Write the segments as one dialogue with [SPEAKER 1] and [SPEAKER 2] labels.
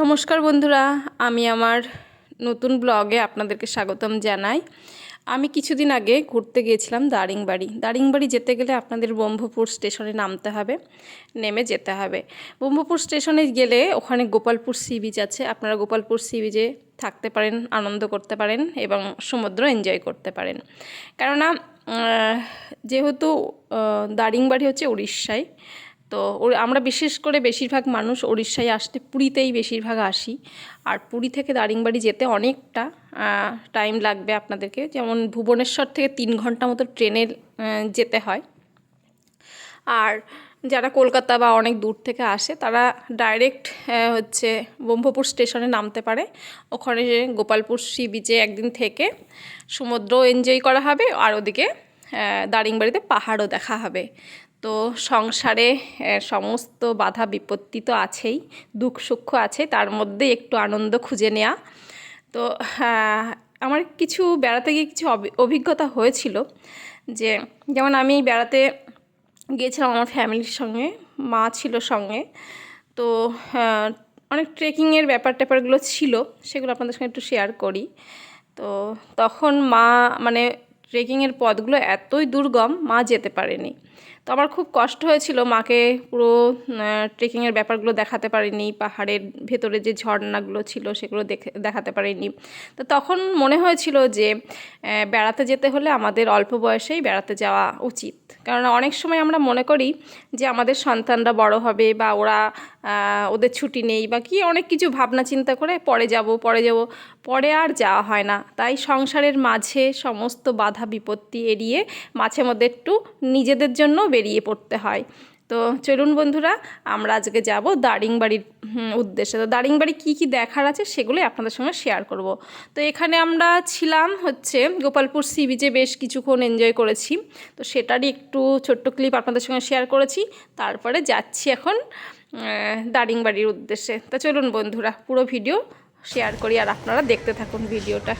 [SPEAKER 1] নমস্কার বন্ধুরা, আমি আমার নতুন ব্লগে আপনাদেরকে স্বাগতম জানাই। আমি কিছুদিন আগে ঘুরতে গিয়েছিলাম দারিংবাড়ি। দারিংবাড়ি যেতে গেলে আপনাদের ব্রহ্মপুর স্টেশনে নামতে হবে, নেমে যেতে হবে। ব্রহ্মপুর স্টেশনে গেলে ওখানে গোপালপুর সি বিচ আছে। আপনারা গোপালপুর সি বিচে থাকতে পারেন, আনন্দ করতে পারেন এবং সমুদ্র এনজয় করতে পারেন। কেননা যেহেতু দারিংবাড়ি হচ্ছে উড়িষ্যায় তো আমরা বিশেষ করে বেশিরভাগ মানুষ উড়িষ্যায় আসতে, পুরীতেই বেশিরভাগ আসি। আর পুরী থেকে দারিংবাড়ি যেতে অনেকটা টাইম লাগবে আপনাদেরকে। যেমন ভুবনেশ্বর থেকে তিন ঘণ্টা মতো ট্রেনে যেতে হয়। আর যারা কলকাতা বা অনেক দূর থেকে আসে, তারা ডাইরেক্ট হচ্ছে ব্রহ্মপুর স্টেশনে নামতে পারে। ওখানে গোপালপুর সি বিচে একদিন থেকে সমুদ্র এনজয় করা হবে, আর ওদিকে দারিংবাড়িতে পাহাড়ও দেখা হবে। তো সংসারে সমস্ত বাধা বিপত্তি তো আছেই, দুঃখ সুখ আছে তার মধ্যে একটু আনন্দ খুঁজে নেওয়া তো আমার কিছু বেড়াতে গিয়ে কিছু অভিজ্ঞতা হয়েছিল যে, যেমন আমি বেড়াতে গিয়েছিলাম আমার ফ্যামিলির সঙ্গে, মা ছিল সঙ্গে। তো অনেক ট্রেকিংয়ের ব্যাপার ট্যাপারগুলো ছিল, সেগুলো আপনাদের সঙ্গে একটু শেয়ার করি। তো, তখন মা মানে ট্রেকিংয়ের পথগুলো এতই দুর্গম, মা যেতে পারেনি। তো আমার খুব কষ্ট হয়েছিল মাকে পুরো ট্রেকিংয়ের ব্যাপারগুলো দেখাতে পারিনি, পাহাড়ের ভেতরে যে ঝর্ণাগুলো ছিল সেগুলো দেখে, দেখাতে পারিনি। তো তখন মনে হয়েছিল যে বেড়াতে যেতে হলে আমাদের অল্প বয়সেই বেড়াতে যাওয়া উচিত। কারণ অনেক সময় আমরা মনে করি যে আমাদের সন্তানরা বড় হবে বা ওরা ওদের ছুটি নেই বা কি, অনেক কিছু ভাবনা চিন্তা করে পরে যাব পরে যাব, পরে আর যাওয়া হয় না। তাই সংসারের মাঝে সমস্ত বাধা বিপত্তি এড়িয়ে মাঝে মধ্যে একটু নিজেদের জন্য বেরিয়ে পড়তে হয়। তো চলুন বন্ধুরা, আমরা আজকে যাব দারিংবাড়ির উদ্দেশ্যে। তো দারিংবাড়ি কী কী দেখার আছে সেগুলোই আপনাদের সঙ্গে শেয়ার করব। তো এখানে আমরা ছিলাম হচ্ছে গোপালপুর সি বিচে বেশ কিছুক্ষণ এনজয় করেছি। তো সেটারই একটু ছোট্ট ক্লিপ আপনাদের সঙ্গে শেয়ার করেছি। তারপরে যাচ্ছি এখন দারিংবাড়ির উদ্দেশ্যে। তো চলুন বন্ধুরা, পুরো ভিডিও শেয়ার করি আর আপনারা দেখতে থাকুন ভিডিওটা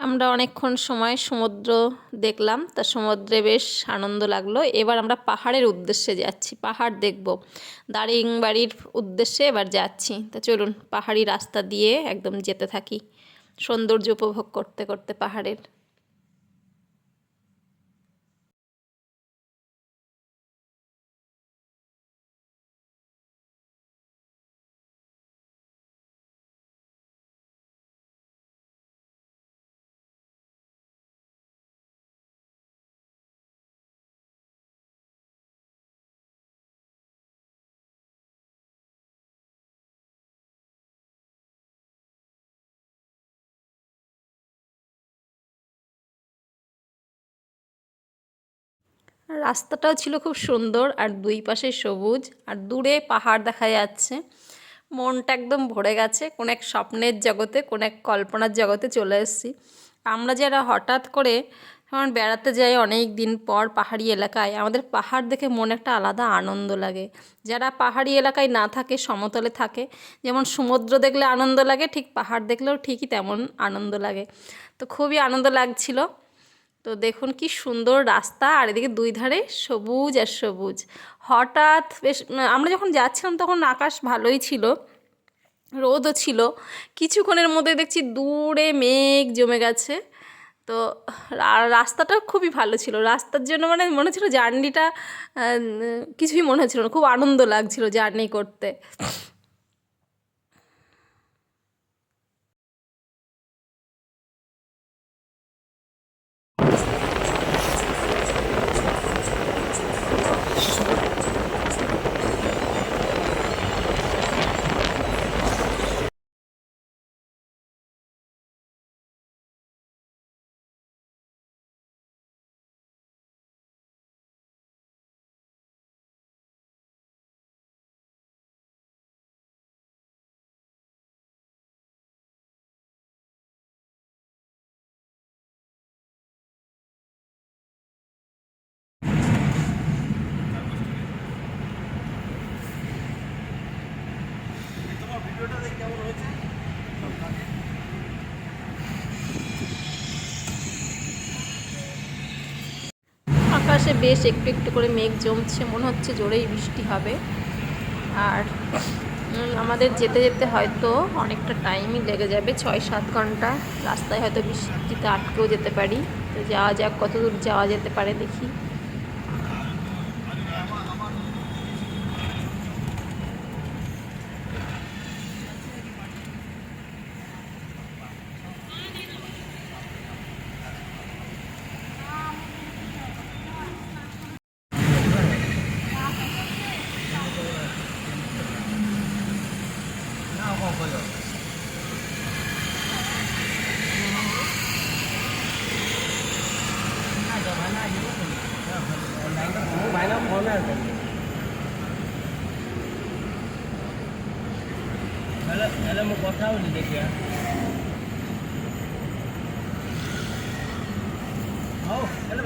[SPEAKER 1] আমরা অনেকক্ষণ সময় সমুদ্র দেখলাম, তা সমুদ্রে বেশ আনন্দ লাগল। এবার আমরা পাহাড়ের উদ্দেশ্যে যাচ্ছি, পাহাড় দেখব। দারিং বাড়ির উদ্দেশ্যে এবার যাচ্ছি। তা চলুন, পাহাড়ি রাস্তা দিয়ে একদম যেতে থাকি। সৌন্দর্য উপভোগ করতে করতে পাহাড়ের। রাস্তাটাও ছিল খুব সুন্দর আর দুই পাশে সবুজ আর দূরে পাহাড় দেখা যাচ্ছে। মনটা একদম ভরে গেছে, কোন এক স্বপ্নের জগতে, কোন এক কল্পনার জগতে চলে এসেছি। আমরা যারা হঠাৎ করে যেমন বেড়াতে যাই অনেক দিন পর পাহাড়ি এলাকায়, আমাদের পাহাড় দেখে মনে একটা আলাদা আনন্দ লাগে। যারা পাহাড়ি এলাকায় না থাকে, সমতলে থাকে, যেমন সমুদ্র দেখলে আনন্দ লাগে, ঠিক পাহাড় দেখলেও ঠিকই তেমন আনন্দ লাগে। তো খুবই আনন্দ লাগছিল। তো দেখুন কি সুন্দর রাস্তা, আর এদিকে দুই ধারে সবুজ আর সবুজ। হঠাৎ বেশ আমরা যখন যাচ্ছিলাম তখন আকাশ ভালোই ছিল, রোদও ছিল। কিছুক্ষণের মধ্যে দেখছি দূরে মেঘ জমে গেছে। তো রাস্তাটা খুবই ভালো ছিল। রাস্তার জন্য মানে মনে হচ্ছিল জার্নিটা কিছুই মনে হচ্ছিল না। খুব আনন্দ লাগছিল জার্নি করতে। আকাশে বেশ একটু একটু করে মেঘ জমছে, মনে হচ্ছে জোরেই বৃষ্টি হবে। আর আমাদের যেতে যেতে হয়তো অনেকটা টাইমই লেগে যাবে ছয় সাত ঘণ্টা। রাস্তায় হয়তো বৃষ্টিতে আটকেও যেতে পারি। তো যাওয়া যাক কত দূর যাওয়া যেতে পারে দেখি।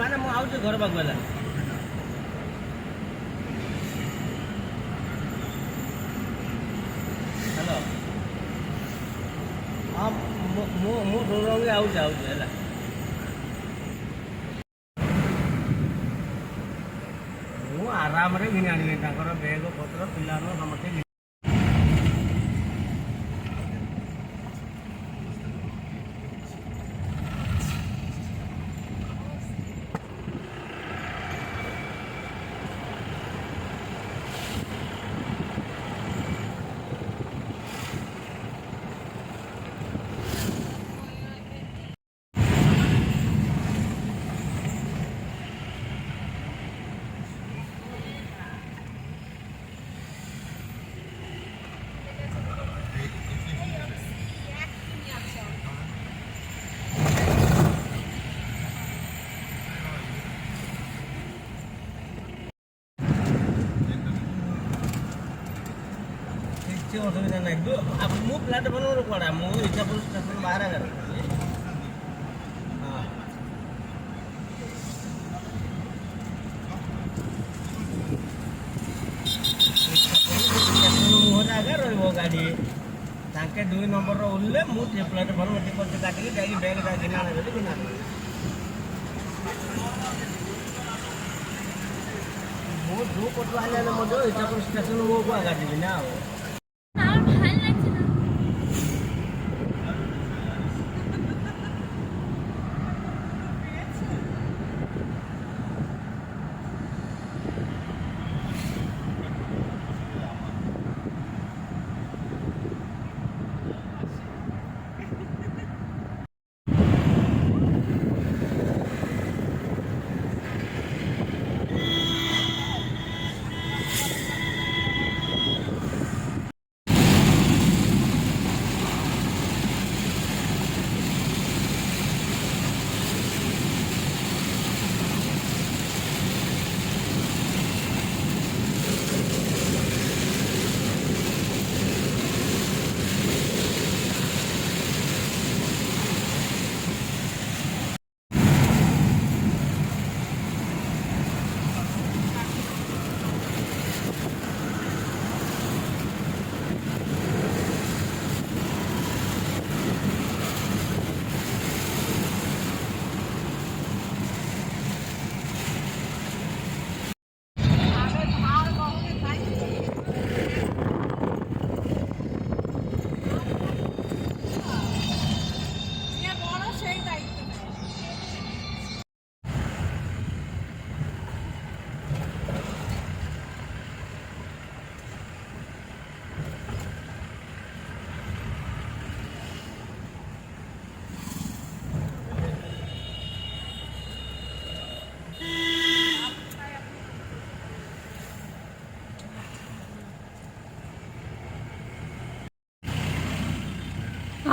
[SPEAKER 2] ભાને હું આવું છું ઘર ભગવાલા હલો. હા હું હું ઢોરવાંગી આવું છું આવું છું એટલે હું આરામ રે વિનાણી વેતા કરો બેગો પત્ર, પિલાનો କିଛି ଅସୁବିଧା ନାହିଁ ତୁ ଆ- ମୁଁ ପ୍ଲାଟଫର୍ମରୁ ପଡ଼ା ମୁଁ ଇଚ୍ଛାପୁର ଷ୍ଟେସନ ବାହାରେ ଆଗରେ ହଁ ଷ୍ଟେସନ ମୁହଁରେ ଆଗେ ରହିବ ଗାଡ଼ି ତାଙ୍କେ ଦୁଇ ନମ୍ବରର ଓହ୍ଲେ ମୁଁ ସେ ପ୍ଲାଟଫର୍ମ ଟିକଟ କାଟିକି ଯାଇକି ବ୍ୟାଗ୍ଟା ଘିନି ଆଣିଦେଲି ଘିନି ଆଣିଦେଲି ମୁଁ ଯେଉଁ ପଟୁ ଆଣିଲେ ମଧ୍ୟ ଇଚ୍ଛାପୁର ଷ୍ଟେସନ ମୁହଁକୁ ଆଗା ଯିବି ନା ଆଉ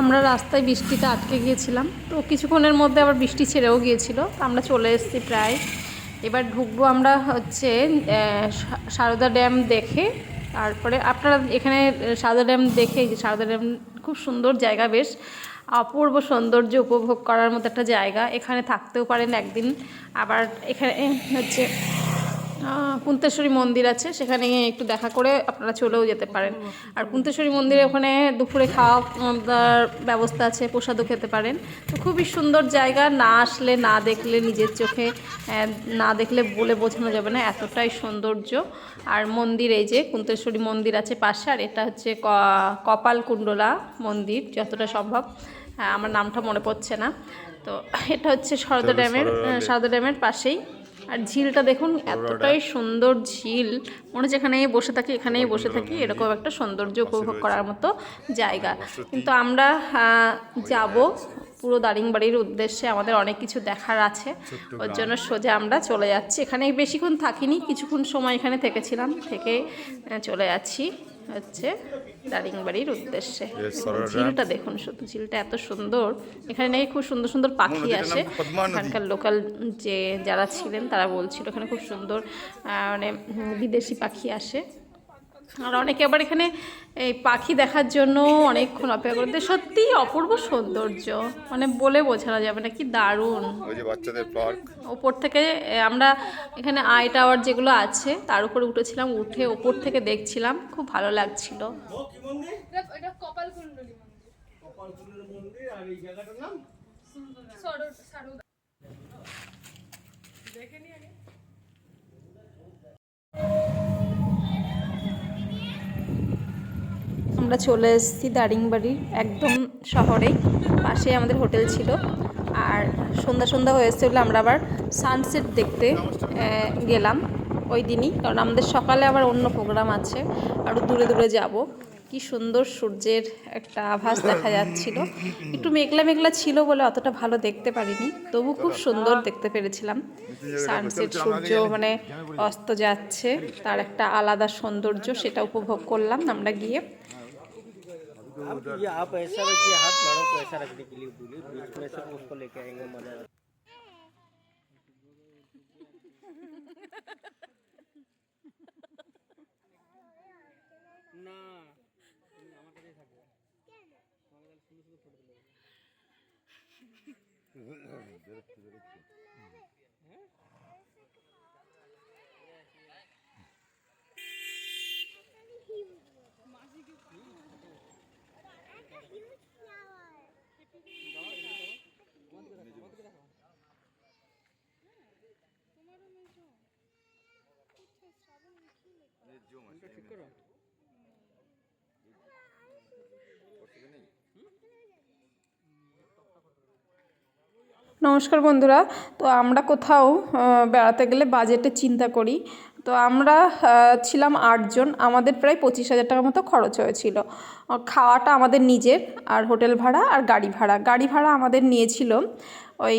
[SPEAKER 3] আমরা
[SPEAKER 1] রাস্তায় বৃষ্টিতে আটকে গিয়েছিলাম। তো কিছুক্ষণের মধ্যে আবার বৃষ্টি ছেড়েও গিয়েছিল। আমরা চলে এসেছি প্রায়। এবার ঢুকবো আমরা হচ্ছে সারদা ড্যাম দেখে। তারপরে আপনারা এখানে সারদা ড্যাম দেখে সারদা ড্যাম খুব সুন্দর জায়গা বেশ। অপূর্ব সৌন্দর্য উপভোগ করার মতো একটা জায়গা। এখানে থাকতেও পারেন একদিন। আবার এখানে হচ্ছে কুন্তেশ্বরী মন্দির আছে সেখানে একটু দেখা করে আপনারা চলেও যেতে পারেন। আর কুন্তেশ্বরী মন্দিরে ওখানে দুপুরে খাওয়া দাওয়ার ব্যবস্থা আছে প্রসাদও খেতে পারেন। তো খুবই সুন্দর জায়গা না আসলে না দেখলে নিজের চোখে না দেখলে বলে বোঝানো যাবে না এতটাই সৌন্দর্য। আর মন্দির এই যে কুন্তেশ্বরী মন্দির আছে পাশে আর এটা হচ্ছে ক- কপালকুণ্ডলা মন্দির যতটা সম্ভব। হ্যাঁ, আমার নামটা মনে পড়ছে না। তো এটা হচ্ছে সারদা ড্যামের সারদা ড্যামের পাশেই। আর ঝিলটা দেখুন এতটাই সুন্দর ঝিল। মনে হচ্ছে এখানেই বসে থাকি এখানেই বসে থাকি এরকম একটা সৌন্দর্য উপভোগ করার মতো জায়গা। কিন্তু আমরা যাব পুরো দারিংবাড়ির উদ্দেশ্যে আমাদের অনেক কিছু দেখার আছে। ওর জন্য সোজা আমরা চলে যাচ্ছি। এখানে বেশিক্ষণ থাকিনি কিছুক্ষণ সময় এখানে থেকেছিলাম থেকে চলে যাচ্ছি হচ্ছে। দারিংবাড়ির উদ্দেশ্যে। ঝিলটা দেখুন শুধু ঝিলটা এত সুন্দর। এখানে নাকি খুব সুন্দর সুন্দর পাখি আসে। এখানকার লোকাল যে যারা ছিলেন তারা বলছিল এখানে খুব সুন্দর আহ, মানে বিদেশি পাখি আসে। আর অনেকে আবার এখানে এই পাখি দেখার জন্য অনেকক্ষণ অপেক্ষা করতে সত্যিই অপূর্ব সৌন্দর্য। মানে বলে বোঝানো যাবে না কি দারুণ।
[SPEAKER 4] ওই যে বাচ্চাদের পার্ক
[SPEAKER 1] ওপর থেকে আমরা এখানে আই টাওয়ার যেগুলো আছে তার উপরে উঠেছিলাম উঠে ওপর থেকে দেখছিলাম খুব ভালো লাগছিল। আমরা চলে এসেছি দারিংবাড়ির একদম শহরেই পাশে আমাদের হোটেল ছিল। আর সন্ধ্যা সন্ধ্যা হয়ে এসছে বলে আমরা আবার সানসেট দেখতে গেলাম ওই দিনই। কারণ আমাদের সকালে আবার অন্য প্রোগ্রাম আছে আরও দূরে দূরে যাব। কি সুন্দর সূর্যের একটা আভাস দেখা যাচ্ছিল। একটু মেঘলা মেঘলা ছিল বলে অতটা ভালো দেখতে পারিনি, তবু খুব সুন্দর দেখতে পেরেছিলাম। সানসেট, সূর্য মানে অস্ত যাচ্ছে, তার একটা আলাদা সৌন্দর্য সেটা উপভোগ করলাম আমরা গিয়ে।
[SPEAKER 2] आप ये आप ऐसा रखिए हाथ मैडम को ऐसा रखने के लिए बोलिए बीच में से उसको लेके आएँगे मज़ा না
[SPEAKER 1] নমস্কার বন্ধুরা তো আমরা কোথাও বেড়াতে গেলে বাজেটে চিন্তা করি। তো আমরা ছিলাম আটজন আমাদের প্রায় পঁচিশ হাজার টাকার মতো খরচ হয়েছিল। খাওয়াটা আমাদের নিজের আর হোটেল ভাড়া আর গাড়ি ভাড়া। গাড়ি ভাড়া আমাদের নিয়েছিল ওই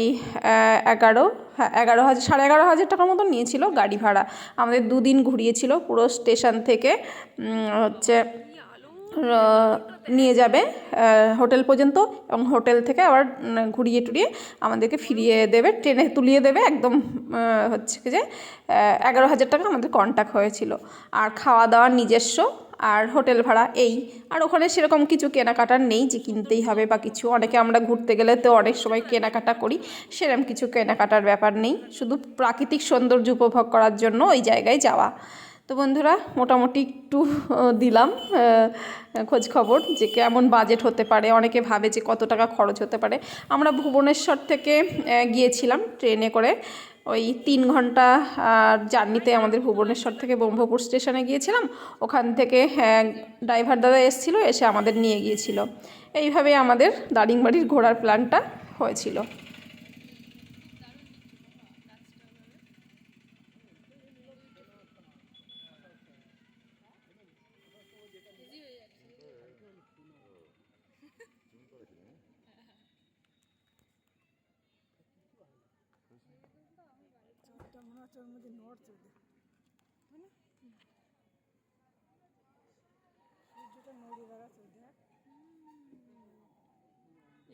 [SPEAKER 1] এগারো হ্যাঁ এগারো হাজার, সাড়ে এগারো হাজার টাকার মতো নিয়েছিল গাড়ি ভাড়া। আমাদের দুদিন ঘুরিয়েছিল পুরো স্টেশন থেকে হচ্ছে নিয়ে যাবে হোটেল পর্যন্ত এবং হোটেল থেকে আবার ঘুরিয়ে টুরিয়ে আমাদেরকে ফিরিয়ে দেবে, ট্রেনে তুলিয়ে দেবে একদম হচ্ছে যে এগারো হাজার টাকা আমাদের কন্ট্যাক্ট হয়েছিল। আর খাওয়া দাওয়া নিজস্ব, আর হোটেল ভাড়া এই। আর ওখানে সেরকম কিছু কেনাকাটার নেই যে কিনতেই হবে বা কিছু। অনেকে আমরা ঘুরতে গেলে তো অনেক সময় কেনাকাটা করি সেরকম কিছু কেনাকাটার ব্যাপার নেই। শুধু প্রাকৃতিক সৌন্দর্য উপভোগ করার জন্য ওই জায়গায় যাওয়া। তো বন্ধুরা, মোটামুটি একটু দিলাম খোঁজ খবর যে কেমন বাজেট হতে পারে। অনেকে ভাবে যে কত টাকা খরচ হতে পারে। আমরা ভুবনেশ্বর থেকে গিয়েছিলাম ট্রেনে করে ওই তিন ঘণ্টা জার্নিতে আমাদের ভুবনেশ্বর থেকে ব্রহ্মপুর স্টেশনে গিয়েছিলাম। ওখান থেকে ড্রাইভার দাদা এসেছিল, এসে আমাদের নিয়ে গিয়েছিল। এইভাবে আমাদের দারিংবাড়ির ঘোরার প্ল্যানটা হয়েছিল।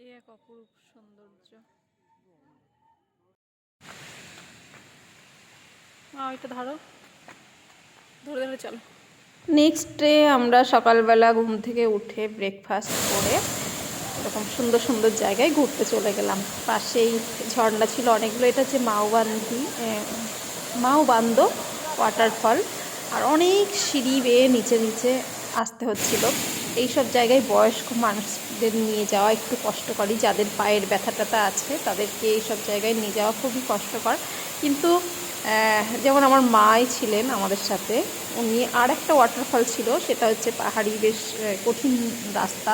[SPEAKER 1] এই এক অপরূপ সৌন্দর্য। ওইটা ধরো। ধরে ধরে চলো। নেক্সট ডে আমরা সকালবেলা ঘুম থেকে উঠে ব্রেকফাস্ট করে এরকম সুন্দর সুন্দর জায়গায় ঘুরতে চলে গেলাম। পাশেই ঝর্ণা ছিল অনেকগুলো এটা হচ্ছে মাওবান্ধি মাওবান্দ ওয়াটারফল আর অনেক সিঁড়ি বেয়ে নিচে নিচে আসতে হচ্ছিল। এই সব জায়গায় বয়স্ক মানুষদের নিয়ে যাওয়া একটু কষ্টকরই। যাদের পায়ের ব্যথা ট্যাথা আছে, তাদেরকে এই সব জায়গায় নিয়ে যাওয়া খুবই কষ্টকর। কিন্তু যেমন আমার মাই ছিলেন আমাদের সাথে, উনি আর একটা ওয়াটারফল ছিল, সেটা হচ্ছে পাহাড়ি বেশ কঠিন রাস্তা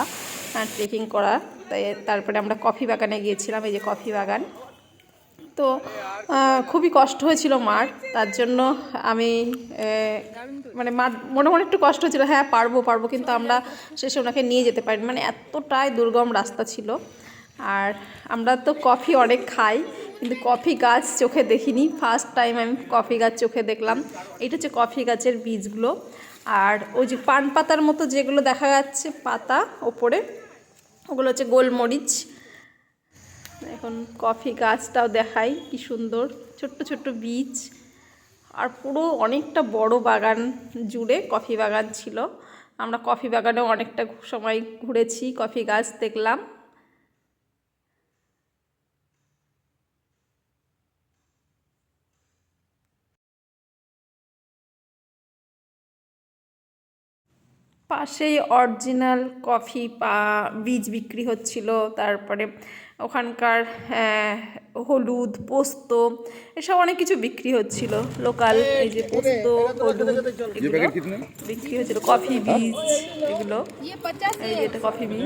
[SPEAKER 1] ট্রেকিং করা। তাই তারপরে আমরা কফি বাগানে গিয়েছিলাম, এই যে কফি বাগান। তো খুবই কষ্ট হয়েছিল মার। তার জন্য আমি মানে মার মনে মনে একটু কষ্ট হয়েছিল হ্যাঁ পারব পারব, কিন্তু আমরা শেষে ওনাকে নিয়ে যেতে পারিনি। মানে এতটাই দুর্গম রাস্তা ছিল। আর আমরা তো কফি অনেক খাই, কিন্তু কফি গাছ চোখে দেখিনি। ফার্স্ট টাইম আমি কফি গাছ চোখে দেখলাম। এটা হচ্ছে কফি গাছের বীজগুলো। আর ওই যে পান পাতার মতো যেগুলো দেখা যাচ্ছে, পাতা ওপরে, ওগুলো হচ্ছে গোলমরিচ। এখন কফি গাছটাও দেখাই কি সুন্দর। ছোট্ট ছোট্ট বীজ। আর পুরো অনেকটা বড় বাগান জুড়ে কফি বাগান ছিল। আমরা কফি বাগানেও অনেকটা সময় ঘুরেছি, কফি গাছ দেখলাম। পাশেই অরিজিনাল কফি পা বীজ বিক্রি হচ্ছিল তারপরে ওখানকার হলুদ পোস্ত এসব অনেক কিছু বিক্রি হচ্ছিল লোকাল এই যে পোস্ত হলুদ এগুলো বিক্রি হচ্ছিল কফি বীজ এগুলো। এই যে এটা কফি বীজ।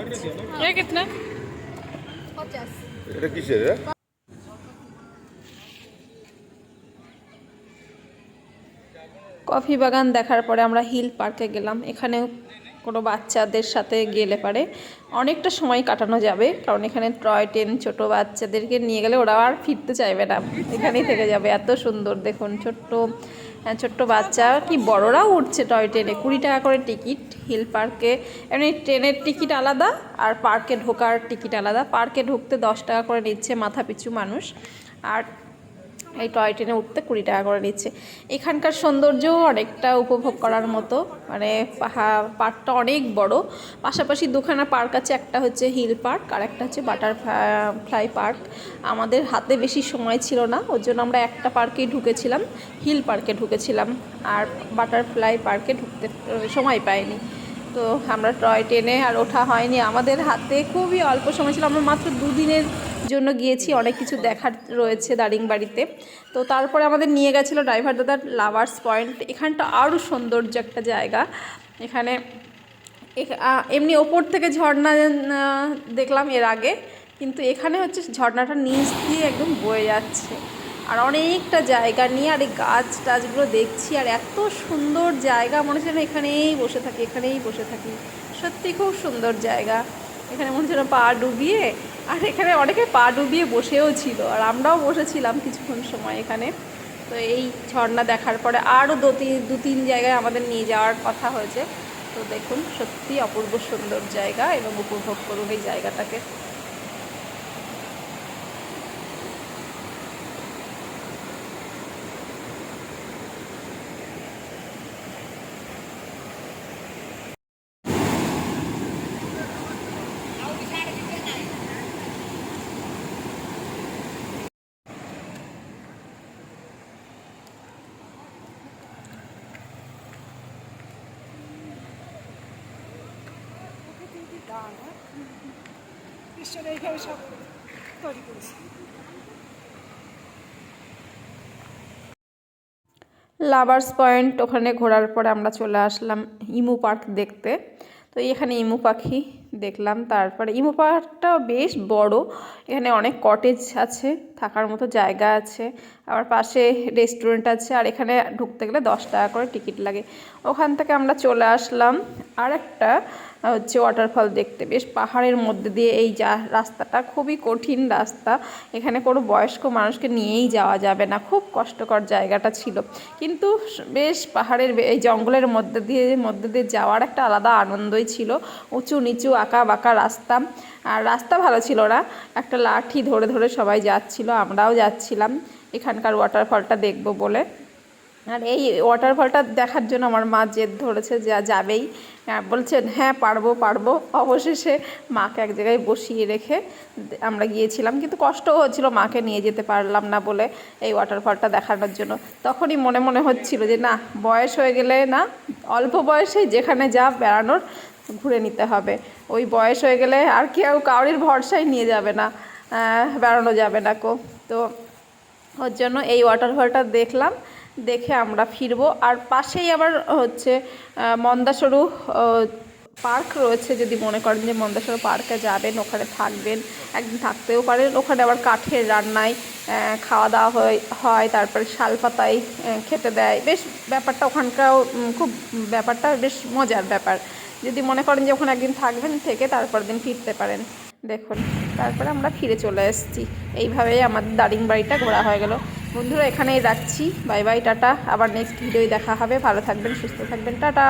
[SPEAKER 4] এটা কিসের
[SPEAKER 1] কফি বাগান দেখার পরে আমরা হিল পার্কে গেলাম। এখানে কোনো বাচ্চাদের সাথে গেলে পারে। অনেকটা সময় কাটানো যাবে কারণ এখানে টয় ট্রেন ছোটো বাচ্চাদেরকে নিয়ে গেলে ওরা আর ফিরতে চাইবে না। এখানেই থেকে যাবে এত সুন্দর। দেখুন ছোট্ট হ্যাঁ, ছোট্ট বাচ্চা। কি বড়রাও উঠছে টয় ট্রেনে। কুড়ি টাকা করে টিকিট হিল পার্কে। এমনি ট্রেনের টিকিট আলাদা আর পার্কে ঢোকার টিকিট আলাদা। পার্কে ঢুকতে দশ টাকা করে নিচ্ছে মাথা পিছু মানুষ। আর এই টয় ট্রেনে উঠতে কুড়ি টাকা করে নিচ্ছে। এখানকার সৌন্দর্যও অনেকটা উপভোগ করার মতো। মানে পার্কটা অনেক বড়। পাশাপাশি দুখানা পার্ক আছে, একটা হচ্ছে হিল পার্ক আর একটা হচ্ছে বাটার ফ্লাই পার্ক। আমাদের হাতে বেশি সময় ছিল না, ওর জন্য আমরা একটা পার্কেই ঢুকেছিলাম, হিল পার্কে ঢুকেছিলাম। আর বাটারফ্লাই পার্কে ঢুকতে সময় পাইনি। তো আমরা টয় ট্রেনে আর ওঠা হয়নি। আমাদের হাতে খুবই অল্প সময় ছিল। আমরা মাত্র দুদিনের জন্য গিয়েছি। অনেক কিছু দেখার রয়েছে দারিংবাড়িতে তো তারপরে আমাদের নিয়ে গেছিল ড্রাইভার দাদার লাভার্স পয়েন্ট এখানটা আরও সৌন্দর্য একটা জায়গা। এখানে এখ- এমনি ওপর থেকে ঝর্ণা দেখলাম এর আগে। কিন্তু এখানে হচ্ছে ঝর্ণাটা নিচ দিয়ে একদম বয়ে যাচ্ছে। আর অনেকটা জায়গা নিয়ে আর এই গাছ টাছগুলো দেখছি আর এত সুন্দর জায়গা, মনে হচ্ছে এখানেই বসে থাকি, এখানেই বসে থাকি। সত্যি খুব সুন্দর জায়গা। এখানে মনে হচ্ছে পা ডুবিয়ে, আর এখানে অনেকে পা ডুবিয়ে বসেও ছিল আর আমরাও বসেছিলাম কিছুক্ষণ সময় এখানে। তো এই ঝর্ণা দেখার পরে আরও দু তিন দু তিন জায়গায় আমাদের নিয়ে যাওয়ার কথা হয়েছে। তো দেখুন, সত্যি অপূর্ব সুন্দর জায়গা এবং উপভোগ করুন এই জায়গাটাকে।
[SPEAKER 5] ঈশ্বর এইভাবে সব তৈরি করেছে।
[SPEAKER 1] লাভার্স পয়েন্ট ওখানে ঘোরার পরে আমরা চলে আসলাম ইমু পার্ক দেখতে। তো এখানে ইমু পাখি দেখলাম, তারপরে ইমু পার্কটাও বেশ বড়, এখানে অনেক কটেজ আছে, থাকার মতো জায়গা আছে, আবার পাশে রেস্টুরেন্ট আছে, আর এখানে ঢুকতে গেলে দশ টাকা করে টিকিট লাগে। ওখান থেকে আমরা চলে আসলাম আর একটা হচ্ছে ওয়াটারফল দেখতে। বেশ পাহাড়ের মধ্যে দিয়ে এই যা রাস্তাটা, খুবই কঠিন রাস্তা। এখানে কোনো বয়স্ক মানুষকে নিয়েই যাওয়া যাবে না। খুব কষ্টকর জায়গাটা ছিল। কিন্তু বেশ পাহাড়ের এই জঙ্গলের মধ্যে দিয়ে মধ্যে দিয়ে যাওয়ার একটা আলাদা আনন্দই ছিল। উঁচু নিচু আঁকা বাঁকা রাস্তা। আর রাস্তা ভালো ছিল না। একটা লাঠি ধরে ধরে সবাই যাচ্ছিল, আমরাও যাচ্ছিলাম। এখানকার ওয়াটারফলটা দেখব বলে। আর এই ওয়াটারফলটা দেখার জন্য আমার মা জেদ ধরেছে যা যাবেই। বলছেন হ্যাঁ পারব পারব। অবশেষে মাকে এক জায়গায় বসিয়ে রেখে আমরা গিয়েছিলাম। কিন্তু কষ্টও হচ্ছিল মাকে নিয়ে যেতে পারলাম না বলে এই ওয়াটারফলটা দেখানোর জন্য। তখনই মনে মনে হচ্ছিল যে, না, বয়স হয়ে গেলে না, অল্প বয়সেই যেখানে যা বেড়ানোর ঘুরে নিতে হবে। ওই বয়স হয়ে গেলে আর কেউ কাউরির ভরসায় নিয়ে যাবে না বেড়ানো যাবে না কো। তো ওর জন্য এই ওয়াটারফলটা দেখলাম। দেখে আমরা ফিরবো। আর পাশেই আবার হচ্ছে মন্দাসরু পার্ক রয়েছে যদি মনে করেন যে মন্দাসরু পার্কে যাবেন, ওখানে থাকবেন, একদিন থাকতেও পারেন। ওখানে আবার কাঠের রান্নায় খাওয়া দাওয়া হয় হয়, তারপরে শালপাতায় খেতে দেয়। বেশ ব্যাপারটা ওখানকার খুব ব্যাপারটা বেশ মজার ব্যাপার। যদি মনে করেন যে ওখানে একদিন থাকবেন থেকে তারপর দিন ফিরতে পারেন। দেখুন, তারপরে আমরা ফিরে চলে এসেছি। এইভাবেই আমাদের দারিংবাড়িটা ঘোরা হয়ে গেল। বন্ধুরা, এখানেই রাখছি। বাই বাই, টাটা। আবার নেক্সট ভিডিওয় দেখা হবে। ভালো থাকবেন, সুস্থ থাকবেন। টাটা!